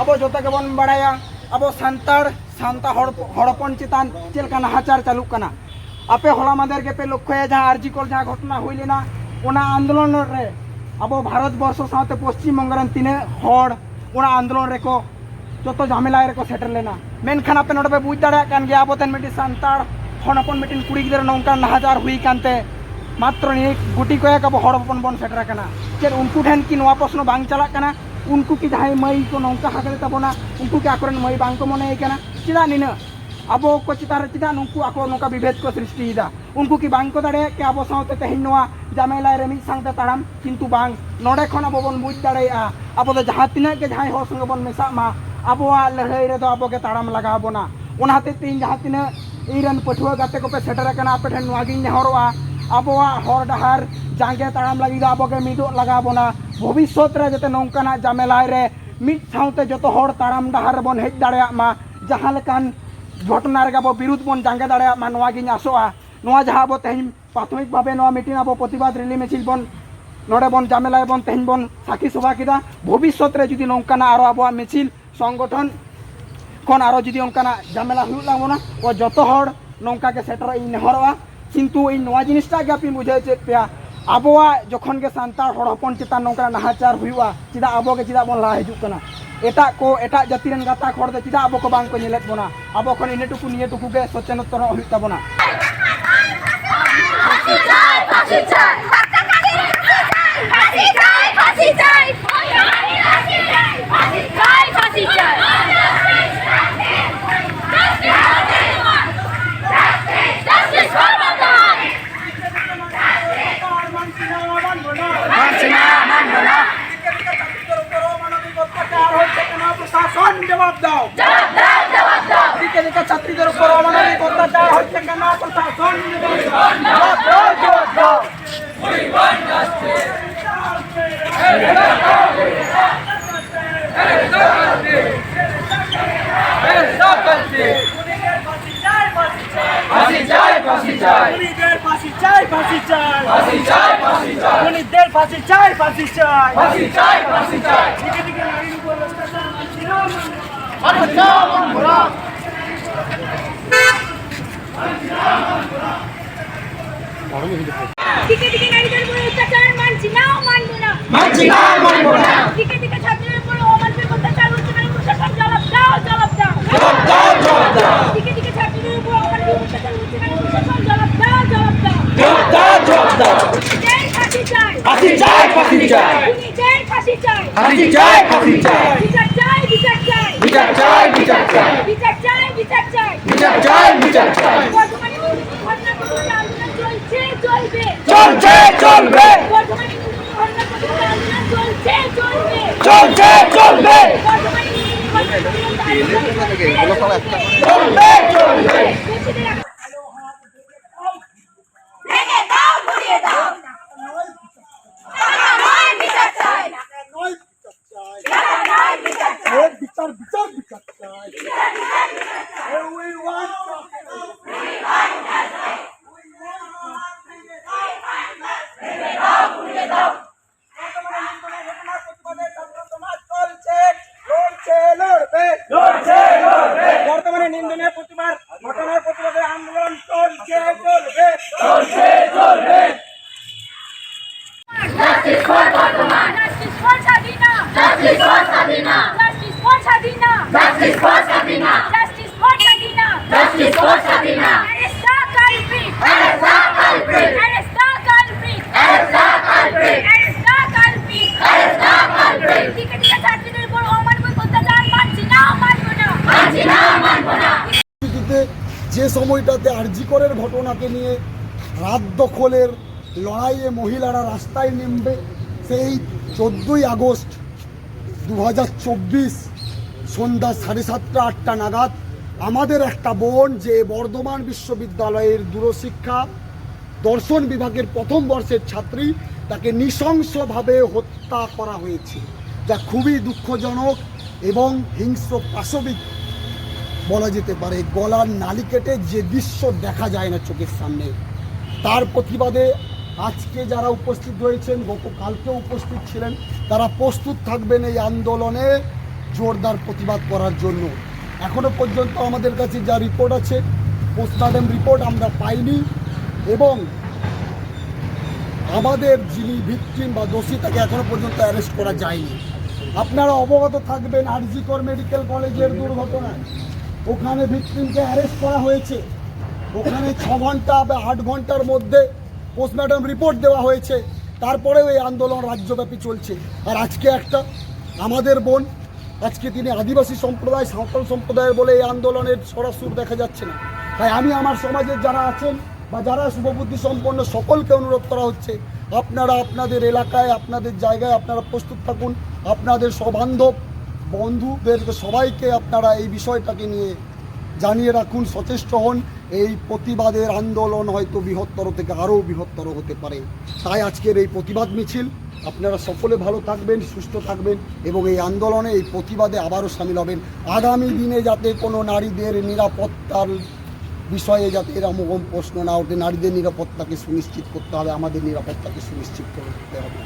ᱟᱵᱚ ᱡᱚᱛᱚ ᱜᱮᱵᱚᱱ ᱵᱟᱲᱟᱭᱟ ᱟᱵᱚ ᱥᱟᱱᱛᱟᱲ ᱥᱟᱱᱛᱟ ᱦᱚᱲ ᱦᱚᱲᱚᱯᱚᱱ ᱪᱮᱛᱟᱱ ᱪᱮᱫ ᱞᱮᱠᱟ ᱱᱟᱦᱟᱪᱟᱨ ᱪᱟᱹᱞᱩᱜ ᱠᱟᱱᱟ ᱟᱯᱮ ᱦᱚᱞᱟ ᱢᱟᱫᱮᱨ ᱜᱮᱯᱮ ᱞᱚᱠᱠᱷᱚᱭᱟ ᱡᱟᱦᱟᱸ ᱟᱨᱡᱤᱠᱚᱞ ᱡᱟᱦᱟᱸ ᱜᱷᱚᱴᱚᱱᱟ ᱦᱩᱭ ᱞᱮᱱᱟ ᱚᱱᱟ ᱟᱱᱫᱳᱞᱚᱱ ᱨᱮ ᱟᱵᱚ ᱵᱷᱟᱨᱚᱛ ᱵᱚᱨᱥᱚ ᱥᱟᱶᱛᱮ ᱯᱚᱥᱪᱤᱢ ᱵᱚᱝᱜᱚ ᱨᱮᱱ ᱛᱤᱱᱟᱹᱜ ᱦᱚᱲ ᱚᱱᱟ ᱟᱱᱫᱳᱞᱚᱱ ᱨᱮᱠᱚ ᱡᱚᱛᱚ ᱡᱷᱟᱢᱮᱞᱟ ᱨᱮᱠᱚ ᱥᱮᱴᱮᱨ ᱞᱮᱱᱟ ᱢᱮᱱᱠᱷᱟᱱ ᱟᱯᱮ ᱱᱚᱰᱮ ᱯᱮ ᱵᱩᱡᱽ ᱫᱟᱲᱮᱭᱟᱜ ᱠᱟᱱ ᱜᱮᱭᱟ ᱟᱵᱚ ᱛᱮᱱ ᱢᱤᱫᱴᱤᱡ ᱥᱟᱱᱛᱟᱲ ᱦᱚᱱ ᱦᱚᱯᱚᱱ ᱢᱤᱫᱴᱤᱱ ᱠᱩᱲᱤ ᱜᱤᱫᱽᱨᱟᱹ ᱱᱚᱝᱠᱟᱱ ᱱᱟᱦᱟᱪᱟᱨ ᱦᱩᱭ ᱠᱟᱱᱛᱮ ᱢᱟᱛᱨᱚ ᱱᱤᱭᱟᱹ ᱜᱩᱴᱤ ᱠᱚᱭᱮᱠ ᱟᱵᱚ ᱦᱚᱲ ᱦᱚᱯᱚᱱ ᱵᱚᱱ ᱥᱮᱴᱮᱨ ᱟᱠᱟᱱᱟ ᱪᱮᱫ ᱩᱱᱠᱩ ᱴᱷᱮᱱ ᱠᱤ ᱱᱚᱣᱟ ᱯᱨᱚᱥᱱᱚ ᱵᱟᱝ ᱪᱟᱞᱟᱜ ᱠᱟᱱᱟ उनको की दाहे मई को नौका हाकले तबना उनको के आकरण मई बांको मने है केना चिदा निन अब को चितार चिदा नुकु आको नौका विभेद को सृष्टि दा उनको की बांको दाड़े के अब साउते तहिन नोआ जामेला रे मिक सांगते ताड़ाम किंतु बांग नोडे खन अब बन बुझ दाड़े आ अब तो जहां तिना के जहां हो संग बन मेसा मा अब आ लड़ाई रे तो अब के ताड़ाम लगा बना उनाते तीन जहां तिना इरन पठुआ गाते को पे सेटर करना आप ठन नोआगिन नेहरवा अब हर डहार जांगे ताड़ाम लगी अब के मिदो लगा बना ᱵᱷᱚᱵᱤᱥᱥᱚᱛ ᱨᱮ ᱡᱟᱛᱮ ᱱᱚᱝᱠᱟᱱᱟᱜ ᱡᱟᱢᱮᱞᱟᱭ ᱨᱮ ᱢᱤᱫ ᱥᱟᱶᱛᱮ ᱡᱚᱛᱚ ᱦᱚᱲ ᱛᱟᱲᱟᱢ ᱰᱟᱦᱟᱨ ᱨᱮᱵᱚᱱ ᱦᱮᱡ ᱫᱟᱲᱮᱭᱟᱜ ᱢᱟ ᱡᱟᱦᱟᱸ ᱞᱮᱠᱟᱱ ᱜᱷᱚᱴᱚᱱᱟ ᱨᱮᱜᱮ ᱟᱵᱚ ᱵᱤᱨᱩᱫᱽ ᱵᱚᱱ ᱡᱟᱸᱜᱮ ᱫᱟᱲᱮᱭᱟᱜ ᱢᱟ ᱱᱚᱣᱟᱜᱤᱧ ᱟᱥᱚᱜᱼᱟ ᱱᱚᱣᱟ ᱡᱟᱦᱟᱸ ᱟᱵᱚ ᱛᱮᱦᱮᱧ ᱯᱨᱟᱛᱷᱚᱢᱤᱠ ᱵᱷᱟᱵᱮ ᱱᱚᱣᱟ ᱢᱤᱴᱤᱝ ᱟᱵᱚ ᱯᱨᱚᱛᱤᱵᱟᱫ ᱨᱮᱞᱤ ᱢᱤছিল ᱵᱚᱱ ᱱᱚᱰᱮ ᱵᱚᱱ ᱡᱟᱢᱮᱞᱟᱭ ᱵᱚᱱ ᱛᱮᱦᱮᱧ ᱵᱚᱱ ᱥᱟᱹᱠᱷᱤ ᱥᱚᱵᱷᱟ ᱠᱮᱫᱟ ᱵᱷᱚᱵᱤᱥᱥᱚᱛ ᱨᱮ ᱡᱩᱫᱤ ᱱᱚᱝᱠᱟᱱᱟᱜ ᱟᱨᱚ ᱟᱵᱚᱣᱟᱜ ᱢᱤছিল ᱥᱚᱝᱜᱚᱴᱷᱚᱱ ᱠᱷᱚᱱ ᱟᱨᱚ ᱡᱩᱫᱤ ᱚᱱᱠᱟᱱᱟᱜ ᱡᱟᱢᱮᱞᱟ ᱦᱩᱭᱩᱜ ᱛᱟᱵᱚᱱᱟ ᱡᱚᱛᱚ ᱦᱚᱲ ᱱᱚᱝᱠᱟ ᱜᱮ ᱥᱮᱴᱮᱨᱚᱜ ᱤᱧ ᱱᱮᱦᱚᱨᱚᱜᱼᱟ ᱠᱤᱱᱛᱩ ᱤᱧ ᱱᱚᱣᱟ ᱡᱤᱱᱤᱥᱴᱟᱜ ᱜᱮ ᱟᱯᱮᱧ ᱵᱩᱡᱷᱟᱹᱣ ᱪᱮᱫ ᱯᱮᱭᱟ আবহাওয়া যখন গে সান্তার চিতান নৌকা নাহাচার হুয়া চা আবো চা চিদা বন লা হিজুক এটা কো, এটা জাতিরেন গাতা হর চা আবো বাংলে বোনা। আবো খন ইনে নিয়েটুকু সচেতন হই তাবনা తెలంగాణ ప్రశాసన్ జిందాబాద్ జిందాబాద్ మురి వన్ రాష్ట్రే ফাঁসি চাই ফাঁসি চাই না মানছি না দিকে দিকে ছাত্রীদের উপর অমানবিক অত্যাচার হচ্ছে কেন প্রশাসন জবাব দাও জবাব দাও। জবাব দাও জবাব দাও। দিকে দিকে ছাত্রীদের উপর অমানবিক অত্যাচার হচ্ছে কেন প্রশাসন জবাব দাও জবাব দাও। জবাব দাও জবাব দাও। খুনিদের ফাঁসি চাই। ফাঁসি চাই ফাঁসি চাই। খুনিদের ফাঁসি চাই। ফাঁসি চাই ফাঁসি চাই। বিচার চাই বিচার চাই। বিচার চাই বিচার চাই। বিচার চাই বিচার চাই। বিচার চাই বিচার চাই। বর্তমানে ঘটনা চলছে চলবে। চলছে চলবে। চলছে চলবে চলবে চলবে যে সময়টাতে আরজিকরের ঘটনাকে নিয়ে রাত দখলের লড়াইয়ে মহিলারা রাস্তায় নেমবে সেই চোদ্দই আগস্ট দু হাজার চব্বিশ সন্ধ্যা সাড়ে সাতটা, আটটা নাগাদ আমাদের একটা বোন যে বর্ধমান বিশ্ববিদ্যালয়ের দূরশিক্ষা দর্শন বিভাগের প্রথম বর্ষের ছাত্রী, তাকে নৃশংসভাবে হত্যা করা হয়েছে। যা খুবই দুঃখজনক এবং হিংস্র পাশবিক বলা যেতে পারে। গলার নালি কেটে যে দৃশ্য দেখা যায় না চোখের সামনে। তার প্রতিবাদে আজকে যারা উপস্থিত রয়েছেন গতকালকেও উপস্থিত ছিলেন, তারা প্রস্তুত থাকবেন এই আন্দোলনে। জোরদার প্রতিবাদ করার জন্য। এখনও পর্যন্ত আমাদের কাছে যা রিপোর্ট আছে, পোস্টমর্টম রিপোর্ট আমরা পাইনি এবং আমাদের যিনি ভিকটিম বা দোষী, তাকে এখনও পর্যন্ত অ্যারেস্ট করা যায়নি। আপনারা অবগত থাকবেন আরজিকর মেডিকেল কলেজের দুর্ঘটনায়। ওখানে ভিকটিমকে অ্যারেস্ট করা হয়েছে। ওখানে ছ ঘণ্টা বা আট ঘণ্টার মধ্যে পোস্টমর্টম রিপোর্ট দেওয়া হয়েছে। তারপরেও এই আন্দোলন রাজ্যব্যাপী চলছে। আর আজকে একটা, আমাদের বোন আজকে তিনি আদিবাসী সম্প্রদায়, সাঁওতাল সম্প্রদায়ের বলে এই আন্দোলনের সরাসুর দেখা যাচ্ছে না। তাই আমি আমার সমাজের যারা আছেন বা যারা শুভবুদ্ধি সম্পন্ন সকলকে অনুরোধ করা হচ্ছে, আপনারা আপনাদের এলাকায়, আপনাদের জায়গায় আপনারা প্রস্তুত থাকুন। আপনাদের সবান্ধব বন্ধুদেরকে সবাইকে আপনারা এই বিষয়টাকে নিয়ে জানিয়ে রাখুন, সচেষ্ট হন। এই প্রতিবাদের আন্দোলন হয়তো বৃহত্তর থেকে আরও বৃহত্তর হতে পারে। তাই আজকের এই প্রতিবাদ মিছিল আপনারা সকলে ভালো থাকবেন, সুস্থ থাকবেন এবং এই আন্দোলনে, এই প্রতিবাদে আবারও সামিল হবেন। আগামী দিনে যাতে কোনো নারীদের নিরাপত্তার বিষয়ে যাতে এরকম প্রশ্ন না ওঠে, নারীদের নিরাপত্তাকে সুনিশ্চিত করতে হবে, আমাদের নিরাপত্তাকে সুনিশ্চিত করতে হবে।